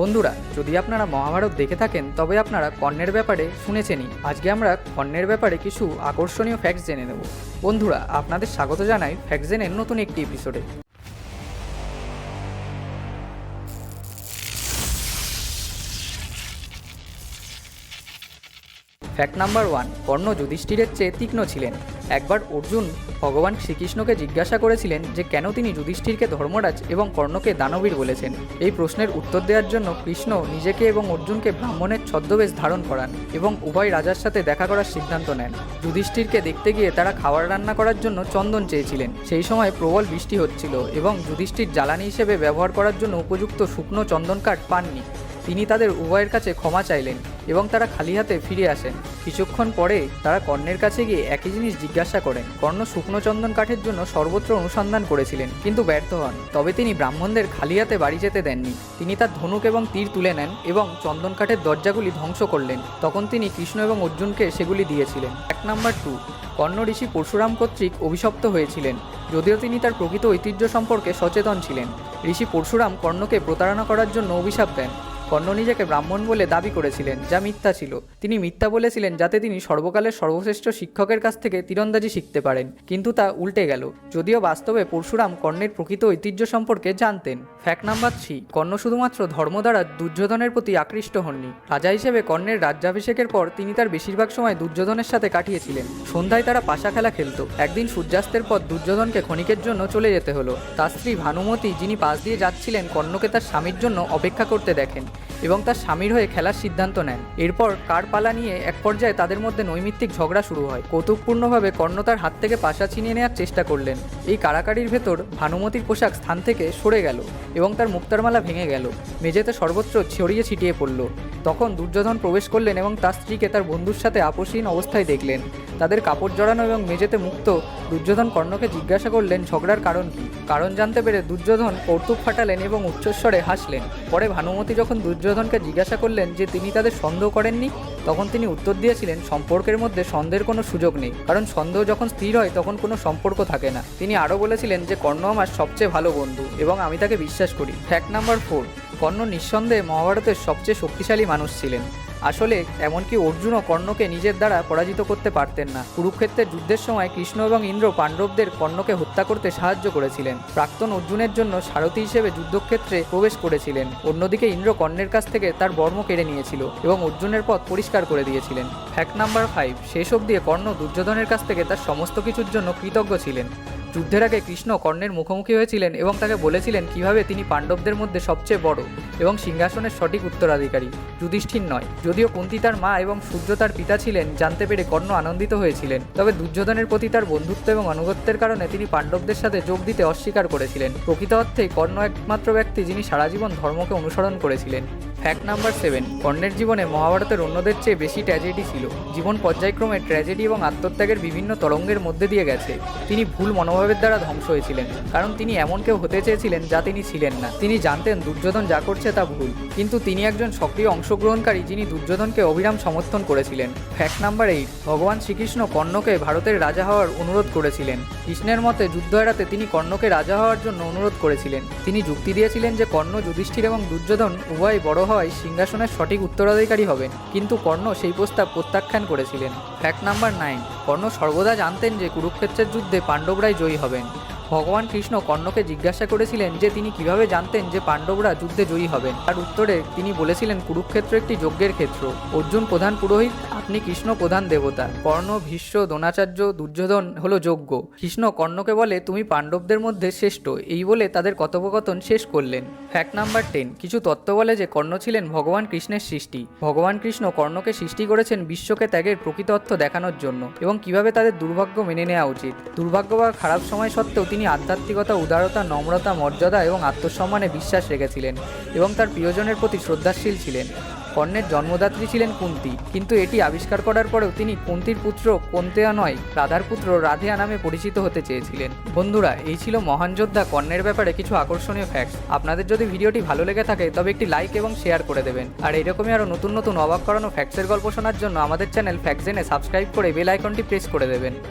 বন্ধুরা, যদি আপনারা মহাভারত দেখে থাকেন, তবে আপনারা কর্ণের ব্যাপারে শুনেছেনই। আজকে আমরা কর্ণের ব্যাপারে কিছু আকর্ষণীয় ফ্যাক্টস জেনে নেব। বন্ধুরা, আপনাদের স্বাগত জানাই ফ্যাক্টস জেনের নতুন একটি এপিসোডে ফ্যাক্ট নাম্বার ওয়ান কর্ণ যুধিষ্ঠিরের চেয়ে তীক্ষ্ণ ছিলেন। একবার অর্জুন ভগবান শ্রীকৃষ্ণকে জিজ্ঞাসা করেছিলেন যে কেন তিনি যুধিষ্ঠিরকে ধর্মরাজ এবং কর্ণকে দানবীর বলেছেন। এই প্রশ্নের উত্তর দেওয়ার জন্য কৃষ্ণ নিজেকে এবং অর্জুনকে ব্রাহ্মণের ছদ্মবেশ ধারণ করান এবং উভয় রাজার সাথে দেখা করার সিদ্ধান্ত নেন। যুধিষ্ঠিরকে দেখতে গিয়ে তারা খাবার রান্না করার জন্য চন্দন চেয়েছিলেন। সেই সময় প্রবল বৃষ্টি হচ্ছিল এবং যুধিষ্ঠির জ্বালানি হিসেবে ব্যবহার করার জন্য উপযুক্ত শুকনো চন্দন কাঠ পাননি। তিনি তাদের উভয়ের কাছে ক্ষমা চাইলেন এবং তারা খালি হাতে ফিরে আসেন। কিছুক্ষণ পরে তারা কর্ণের কাছে গিয়ে একই জিনিস জিজ্ঞাসা করেন। কর্ণ শুকনো চন্দন কাঠের জন্য সর্বত্র অনুসন্ধান করেছিলেন, কিন্তু ব্যর্থ হন। তবে তিনি ব্রাহ্মণদের খালি হাতে বাড়ি যেতে দেননি। তিনি তার ধনুক এবং তীর তুলে নেন এবং চন্দন কাঠের দরজাগুলি ধ্বংস করলেন। তখন তিনি কৃষ্ণ এবং অর্জুনকে সেগুলি দিয়েছিলেন। এক নাম্বার টু, কর্ণ ঋষি পরশুরাম কর্তৃক অভিশপ্ত হয়েছিলেন, যদিও তিনি তার প্রকৃত ঐতিহ্য সম্পর্কে সচেতন ছিলেন। ঋষি পরশুরাম কর্ণকে প্রতারণা করার জন্য অভিশাপ দেন। কর্ণ নিজেকে ব্রাহ্মণ বলে দাবি করেছিলেন, যা মিথ্যা ছিল। তিনি মিথ্যা বলেছিলেন যাতে তিনি সর্বকালের সর্বশ্রেষ্ঠ শিক্ষকের কাছ থেকে তীরন্দাজি শিখতে পারেন। কিন্তু তা উল্টে গেল। যদিও বাস্তবে পরশুরাম কর্ণের প্রকৃত ঐতিহ্য সম্পর্কে জানতেন। ফ্যাক্ট নাম্বার থ্রি কর্ণ শুধুমাত্র ধর্ম দ্বারা দুর্যোধনের প্রতি আকৃষ্ট হননি। রাজা হিসেবে কর্ণের রাজ্যাভিষেকের পর তিনি তার বেশিরভাগ সময় দুর্যোধনের সাথে কাটিয়েছিলেন। সন্ধ্যায় তারা পাশা খেলা খেলত। একদিন সূর্যাস্তের পর দুর্যোধনকে ক্ষণিকের জন্য চলে যেতে হলো। তার স্ত্রী ভানুমতি, যিনি পাশ দিয়ে যাচ্ছিলেন, কর্ণকে তার স্বামীর জন্য অপেক্ষা করতে দেখেন। এবং তার স্বামীর হয়ে খেলার সিদ্ধান্ত নেন। এরপর কার পালা নিয়ে এক পর্যায়ে তাদের মধ্যে নৈমিত্তিক ঝগড়া শুরু হয়। কৌতুকপূর্ণভাবে কর্ণ তার হাত থেকে পাশা ছিনিয়ে নেওয়ার চেষ্টা করলেন। এই কারাকারির ভেতর ভানুমতির পোশাক স্থান থেকে সরে গেল এবং তার মুক্তারমালা ভেঙে গেল। মেঝেতে সর্বত্র ছড়িয়ে ছিটিয়ে পড়ল। তখন দুর্যোধন প্রবেশ করলেন এবং তার স্ত্রীকে তার বন্ধুর সাথে আপসহীন অবস্থায় দেখলেন। তাদের কাপড় জড়ানো এবং মেঝেতে মুক্ত দুর্যোধন কর্ণকে জিজ্ঞাসা করলেন, ঝগড়ার কারণ কি? কারণ জানতে পেরে দুর্যোধন কৌতুক ফাটালেন এবং উচ্চস্বরে হাসলেন। পরে ভানুমতি যখন দুর্যোধনকে জিজ্ঞাসা করলেন যে তিনি তাদের সন্দেহ করেননি, তখন তিনি উত্তর দিয়েছিলেন, সম্পর্কের মধ্যে সন্দেহের কোনো সুযোগ নেই। কারণ সন্দেহ যখন স্থির হয়, তখন কোনো সম্পর্ক থাকে না। তিনি আরও বলেছিলেন যে, কর্ণ আমার সবচেয়ে ভালো বন্ধু এবং আমি তাকে বিশ্বাস করি। ফ্যাক্ট নাম্বার ফোর, কর্ণ নিঃসন্দেহে মহাভারতের সবচেয়ে শক্তিশালী মানুষ ছিলেন। আসলে এমনকি অর্জুনও কর্ণকে নিজের দ্বারা পরাজিত করতে পারতেন না। কুরুক্ষেত্রের যুদ্ধের সময় কৃষ্ণ এবং ইন্দ্র পাণ্ডবদের কর্ণকে হত্যা করতে সাহায্য করেছিলেন। প্রাক্তন অর্জুনের জন্য সারথী হিসেবে যুদ্ধক্ষেত্রে প্রবেশ করেছিলেন। অন্যদিকে ইন্দ্র কর্ণের কাছ থেকে তার বর্ম কেড়ে নিয়েছিল এবং অর্জুনের পথ পরিষ্কার করে দিয়েছিলেন। ফ্যাক্ট নাম্বার ফাইভ শেষ অবধি কর্ণ দুর্যোধনের কাছ থেকে তার সমস্ত কিছুর জন্য কৃতজ্ঞ ছিলেন। যুদ্ধের আগে কৃষ্ণ কর্ণের মুখোমুখি হয়েছিলেন এবং তাকে বলেছিলেন কীভাবে তিনি পাণ্ডবদের মধ্যে সবচেয়ে বড় এবং সিংহাসনের সঠিক উত্তরাধিকারী। যুধিষ্ঠির নয়, যদিও কুন্তি তার মা এবং সূর্য তার পিতা ছিলেন, জানতে পেরে কর্ণ আনন্দিত হয়েছিলেন। তবে দুর্যোধনের প্রতি তার বন্ধুত্ব এবং আনুগত্যের কারণে তিনি পাণ্ডবদের সাথে যোগ দিতে অস্বীকার করেছিলেন। প্রকৃত অর্থে কর্ণ একমাত্র ব্যক্তি যিনি সারা জীবন ধর্মকে অনুসরণ করেছিলেন। ফ্যাক্ট নাম্বার সেভেন কর্ণের জীবনে মহাভারতের অন্যদের চেয়ে বেশি ট্র্যাজেডি ছিল। জীবন পর্যায়ক্রমে ট্র্যাজেডি এবং আত্মত্যাগের বিভিন্ন তরঙ্গের মধ্যে দিয়ে গেছে। তিনি ভুল মনোভাবের দ্বারা ধ্বংস হয়েছিলেন, কারণ তিনি এমন কেউ হতে চেয়েছিলেন যা তিনি ছিলেন না। তিনি জানতেন দুর্যোধন যা করছে তা ভুল, কিন্তু তিনি একজন সক্রিয় অংশগ্রহণকারী যিনি দুর্যোধনকে অবিরাম সমর্থন করেছিলেন। ফ্যাক্ট নাম্বার এইট, ভগবান শ্রীকৃষ্ণ কর্ণকে ভারতের রাজা হওয়ার অনুরোধ করেছিলেন। কৃষ্ণের মতে যুদ্ধ এড়াতে তিনি কর্ণকে রাজা হওয়ার জন্য অনুরোধ করেছিলেন। তিনি যুক্তি দিয়েছিলেন যে কর্ণ যুধিষ্ঠির এবং দুর্যোধন উভয় বড় হওয়ায় সিংহাসনের সঠিক উত্তরাধিকারী হবেন। কিন্তু কর্ণ সেই প্রস্তাব প্রত্যাখ্যান করেছিলেন। ফ্যাক্ট নাম্বার নাইন কর্ণ সর্বদা জানতেন যে কুরুক্ষেত্রের যুদ্ধে পাণ্ডবরাই জয়ী হবেন। ভগবান কৃষ্ণ কর্ণকে জিজ্ঞাসা করেছিলেন যে তিনি কীভাবে জানতেন যে পাণ্ডবরা যুদ্ধে জয়ী হবেন। তার উত্তরে তিনি বলেছিলেন, কুরুক্ষেত্র একটি যজ্ঞের ক্ষেত্র। অর্জুন প্রধান পুরোহিত, আপনি কৃষ্ণ প্রধান দেবতা। কর্ণ, ভীষ্ম, দ্রোণাচার্য, দুর্যোধন হলো যজ্ঞ। কৃষ্ণ কর্ণকে বলে, তুমি পাণ্ডবদের মধ্যে শ্রেষ্ঠ। এই বলে তাদের কথোপকথন শেষ করলেন। ফ্যাক্ট নাম্বার টেন কিছু তত্ত্ব বলে যে কর্ণ ছিলেন ভগবান কৃষ্ণের সৃষ্টি। ভগবান কৃষ্ণ কর্ণকে সৃষ্টি করেছেন বিশ্বকে ত্যাগের প্রকৃত অর্থ দেখানোর জন্য এবং কীভাবে তাদের দুর্ভাগ্য মেনে নেওয়া উচিত। দুর্ভাগ্য বা খারাপ সময় সত্ত্বেও তিনি আধ্যাত্মিকতা, উদারতা, নম্রতা, মর্যাদা এবং আত্মসম্মানে বিশ্বাস রেখেছিলেন এবং তার প্রিয়জনের প্রতি শ্রদ্ধাশীল ছিলেন। কর্ণের জন্মদাত্রী ছিলেন কুন্তি, কিন্তু এটি আবিষ্কার করার পরেও তিনি কুন্তির পুত্র কন্তেয়া নয়, রাধার পুত্র রাধেয়া নামে পরিচিত হতে চেয়েছিলেন। বন্ধুরা, এই ছিল মহান যোদ্ধা কর্ণের ব্যাপারে কিছু আকর্ষণীয় ফ্যাক্টস আপনাদের যদি ভিডিওটি ভালো লেগে থাকে, তবে একটি লাইক এবং শেয়ার করে দেবেন। আর এরকমই আরও নতুন নতুন অবাক করানো ফ্যাক্টসের গল্প শোনার জন্য আমাদের চ্যানেল ফ্যাক্টজেনে সাবস্ক্রাইব করে বেল আইকনটি প্রেস করে দেবেন।